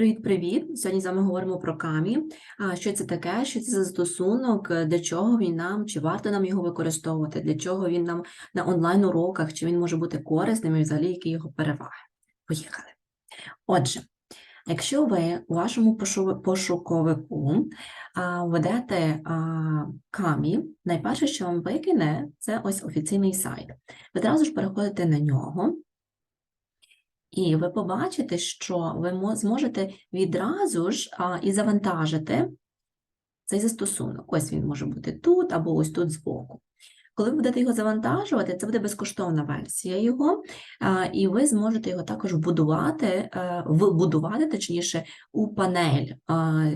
Привіт-привіт! Сьогодні з вами говоримо про камі. Що це таке? Що це за застосунок? Для чого він нам? Чи варто нам його використовувати? Для чого він нам на онлайн-уроках? Чи він може бути корисним і взагалі які його переваги? Поїхали. Отже, якщо ви у вашому пошуковику введете камі, найперше, що вам викине, це ось офіційний сайт. Ви одразу ж переходите на нього. І ви побачите, що ви зможете відразу ж і завантажити цей застосунок. Ось він може бути тут або ось тут збоку. Коли ви будете його завантажувати, це буде безкоштовна версія його, і ви зможете його також вбудувати, е, вбудувати, точніше, у панель.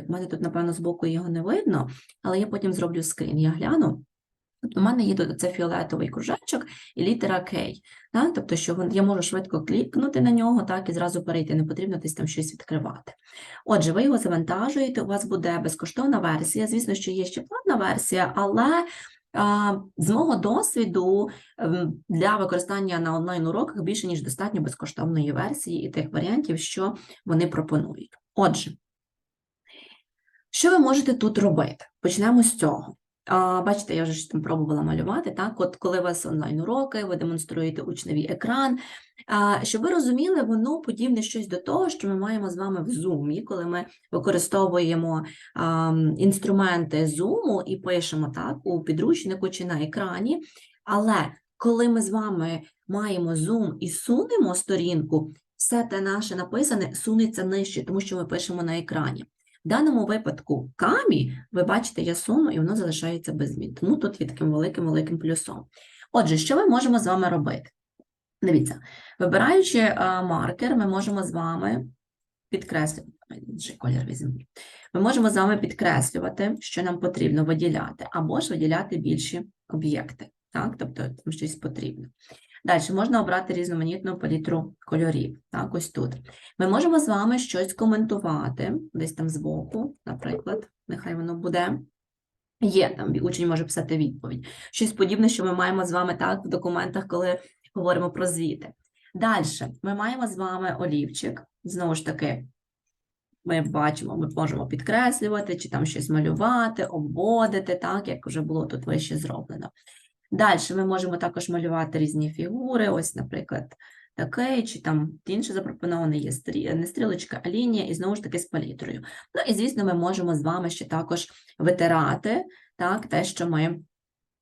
У мене тут, напевно, збоку його не видно, але я потім зроблю скрін, я гляну. Тобто, у мене є це фіолетовий кружечок і літера К. Так? Тобто, що я можу швидко клікнути на нього, так, і зразу перейти, не потрібно десь там щось відкривати. Отже, ви його завантажуєте, у вас буде безкоштовна версія. Звісно, що є ще платна версія, але з мого досвіду ем, для використання на онлайн-уроках більше, ніж достатньо безкоштовної версії і тих варіантів, що вони пропонують. Отже, що ви можете тут робити? Почнемо з цього. А, Бачите, я вже ж там пробувала малювати, так? От коли у вас онлайн-уроки, ви демонструєте учневі екран. А, Щоб ви розуміли, воно подібне щось до того, що ми маємо з вами в Zoom, коли ми використовуємо а, інструменти Zoom і пишемо так у підручнику чи на екрані. Але коли ми з вами маємо Zoom і сунемо сторінку, все те наше написане сунеться нижче, тому що ми пишемо на екрані. В даному випадку камі, ви бачите, я суну, і воно залишається без змін. Тому тут є таким великим-великим плюсом. Отже, що ми можемо з вами робити? Дивіться, вибираючи а, маркер, ми можемо з вами підкреслювати, колір візьму. Ми можемо з вами підкреслювати, що нам потрібно виділяти, або ж виділяти більші об'єкти. Так? Тобто там щось потрібно. Далі можна обрати різноманітну палітру кольорів. Так, ось тут. Ми можемо з вами щось коментувати, десь там збоку, наприклад, нехай воно буде. Є там, учень може писати відповідь. Щось подібне, що ми маємо з вами так в документах, коли говоримо про звіти. Далі ми маємо з вами олівчик. Знову ж таки, ми бачимо, ми можемо підкреслювати, чи там щось малювати, обводити, так, як вже було тут вище зроблено. Далі ми можемо також малювати різні фігури, ось, наприклад, таке, чи там інше запропоноване є не стрілочка, а лінія, і знову ж таки з палітрою. Ну і, звісно, ми можемо з вами ще також витирати так, те, що ми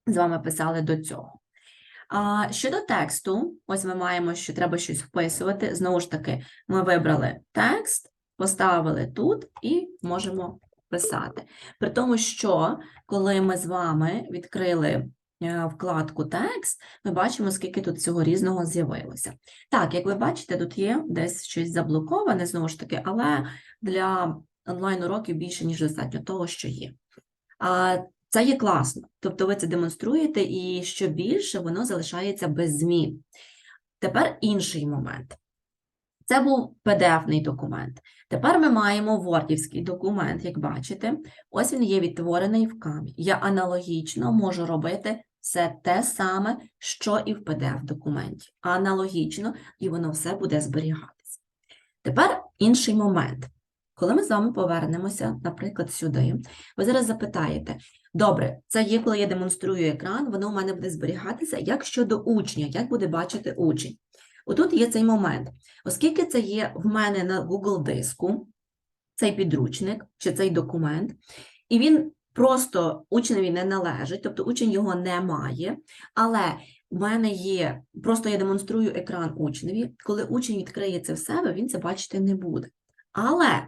з вами писали до цього. А щодо тексту, ось ми маємо, що треба щось вписувати. Знову ж таки, ми вибрали текст, поставили тут і можемо писати. При тому, що коли ми з вами відкрили вкладку текст, ми бачимо, скільки тут всього різного з'явилося. Так, як ви бачите, тут є десь щось заблоковане, знову ж таки, але для онлайн-уроків більше, ніж достатньо того, що є. А, Це є класно, тобто ви це демонструєте, і що більше, воно залишається без змін. Тепер інший момент. Це був PDF-ний документ. Тепер ми маємо вордівський документ, як бачите. Ось він є відтворений в камі. Я аналогічно можу робити все те саме, що і в PDF-документі. Аналогічно, і воно все буде зберігатися. Тепер інший момент. Коли ми з вами повернемося, наприклад, сюди, ви зараз запитаєте, добре, це є, коли я демонструю екран, воно у мене буде зберігатися, як щодо учня, як буде бачити учень. Отут є цей момент. Оскільки це є в мене на Google диску, цей підручник чи цей документ, і він просто учневі не належить, тобто учень його не має, але в мене є, просто я демонструю екран учневі, коли учень відкриє це в себе, він це бачити не буде. Але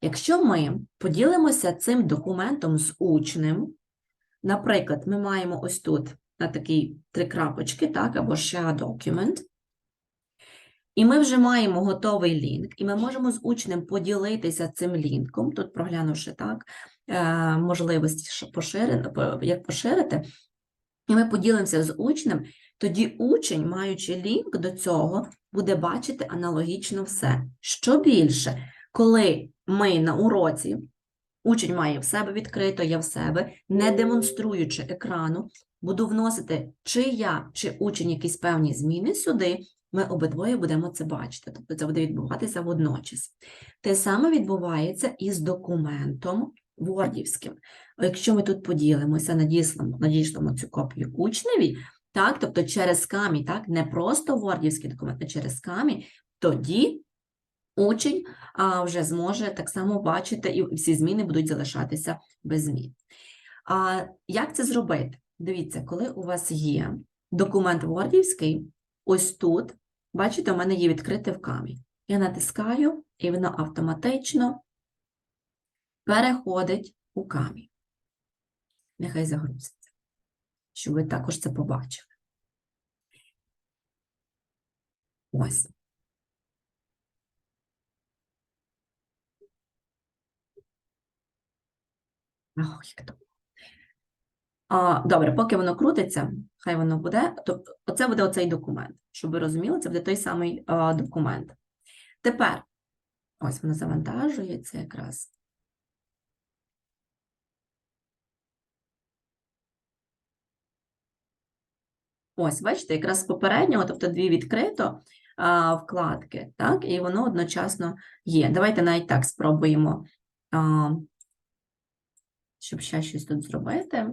якщо ми поділимося цим документом з учнем, наприклад, ми маємо ось тут на такі три крапочки, так, або share document, і ми вже маємо готовий лінк, і ми можемо з учнем поділитися цим лінком, тут проглянувши так, е, можливості поширити, як поширити, і ми поділимося з учнем, тоді учень, маючи лінк до цього, буде бачити аналогічно все. Що більше, коли ми на уроці, учень має в себе відкрито, я в себе, не демонструючи екрану, буду вносити чи я, чи учень якісь певні зміни сюди, ми обидвоє будемо це бачити, тобто це буде відбуватися водночас. Те саме відбувається і з документом вордівським. Якщо ми тут поділимося, надіслемо, надішлемо цю копію учневі, так, тобто через камінь, так, не просто вордівський документ, а через камінь, тоді учень а, вже зможе так само бачити, і всі зміни будуть залишатися без змін. А як це зробити? Дивіться, коли у вас є документ вордівський, ось тут, бачите, у мене є відкритий в камінь. Я натискаю, і воно автоматично переходить у камінь. Нехай загрузиться, щоб ви також це побачили. Ось. Ох, як то. А, добре, поки воно крутиться, хай воно буде. Тобто, оце буде оцей документ. Щоб ви розуміли, це буде той самий а, документ. Тепер, ось воно завантажується якраз. Ось, бачите, якраз з попереднього, тобто дві відкрито а, вкладки, так, і воно одночасно є. Давайте навіть так спробуємо, а, щоб ще щось тут зробити.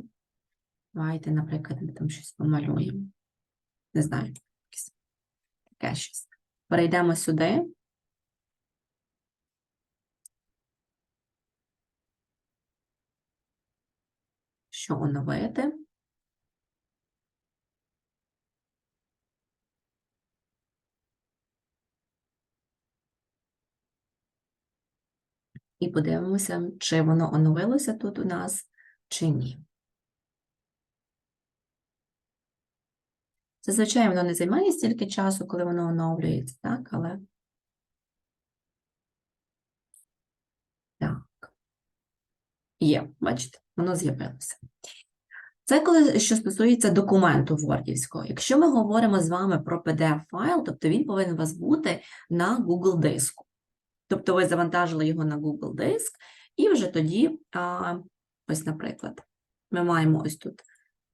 Давайте, наприклад, ми там щось помалюємо. Не знаю, таке щось. Перейдемо сюди. Що оновити? І подивимося, чи воно оновилося тут у нас, чи ні. Зазвичай воно не займає стільки часу, коли воно оновлюється, так, але так. Є, бачите, воно з'явилося. Це коли що стосується документу вордівського. Якщо ми говоримо з вами про PDF-файл, тобто він повинен у вас бути на Google диску. Тобто ви завантажили його на Google диск, і вже тоді, а, ось, наприклад, ми маємо ось тут,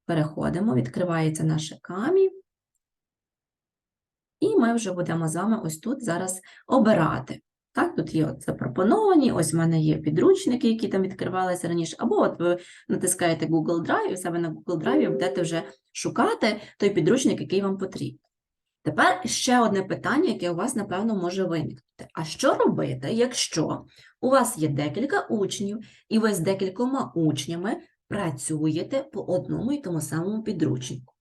переходимо, відкривається наше камі, і ми вже будемо з вами ось тут зараз обирати. Так, тут є от запропоновані, ось в мене є підручники, які там відкривалися раніше, або от ви натискаєте Google Drive, і себе на Google Drive будете вже шукати той підручник, який вам потрібен. Тепер ще одне питання, яке у вас, напевно, може виникнути. А що робити, якщо у вас є декілька учнів, і ви з декількома учнями працюєте по одному і тому самому підручнику?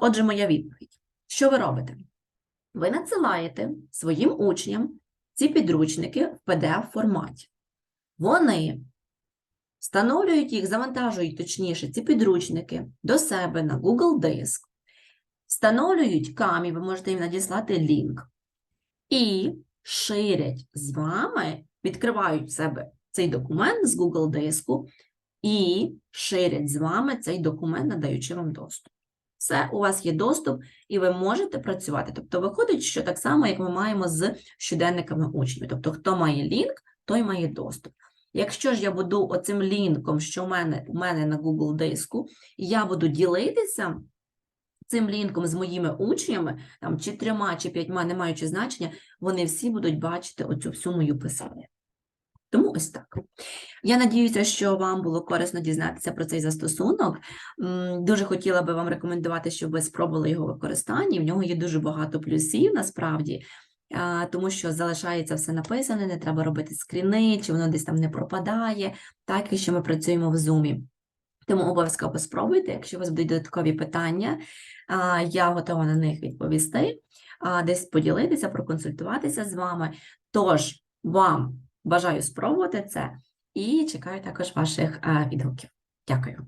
Отже, моя відповідь. Що ви робите? Ви надсилаєте своїм учням ці підручники в PDF-форматі. Вони встановлюють їх, завантажують, точніше, ці підручники до себе на Google Диск, встановлюють камі, ви можете їм надіслати лінк, і ширять з вами, відкривають в себе цей документ з Google диску і ширять з вами цей документ, надаючи вам доступ. Все, у вас є доступ, і ви можете працювати. Тобто, виходить, що так само, як ми маємо з щоденниками учнів. Тобто, хто має лінк, той має доступ. Якщо ж я буду оцим лінком, що в мене, у мене на Google диску, я буду ділитися цим лінком з моїми учнями, там чи трьома, чи п'ятьма, не маючи значення, вони всі будуть бачити оцю всю мою писання. Тому ось так. Я надіюся, що вам було корисно дізнатися про цей застосунок. Дуже хотіла би вам рекомендувати, щоб ви спробували його використання. В нього є дуже багато плюсів насправді, тому що залишається все написане, не треба робити скріни, чи воно десь там не пропадає, так і що ми працюємо в Zoom. Тому обов'язково спробуйте, якщо у вас будуть додаткові питання, я готова на них відповісти, десь поділитися, проконсультуватися з вами. Тож, вам бажаю спробувати це і чекаю також ваших відгуків. Дякую.